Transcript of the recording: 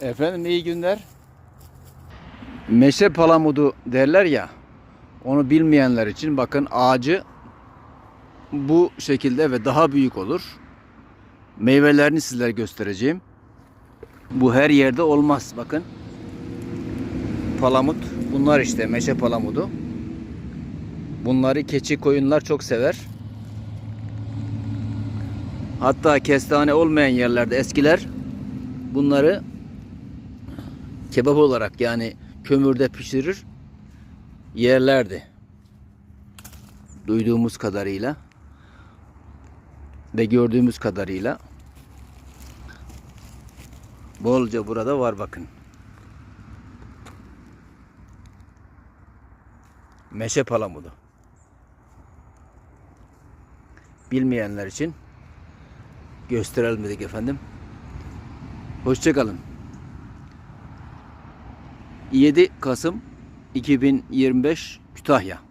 Efendim iyi günler. Meşe palamudu derler ya. Onu bilmeyenler için bakın ağacı bu şekilde ve daha büyük olur. Meyvelerini sizlere göstereceğim. Bu her yerde olmaz bakın. Palamut bunlar işte meşe palamudu. Bunları keçi koyunlar çok sever. Hatta kestane olmayan yerlerde eskiler bunları kebap olarak yani kömürde pişirir yerlerdi. Duyduğumuz kadarıyla ve gördüğümüz kadarıyla bolca burada var bakın. Meşe palamudu. Bilmeyenler için gösterelim dedik efendim. Hoşçakalın. 7 Kasım 2025 Kütahya.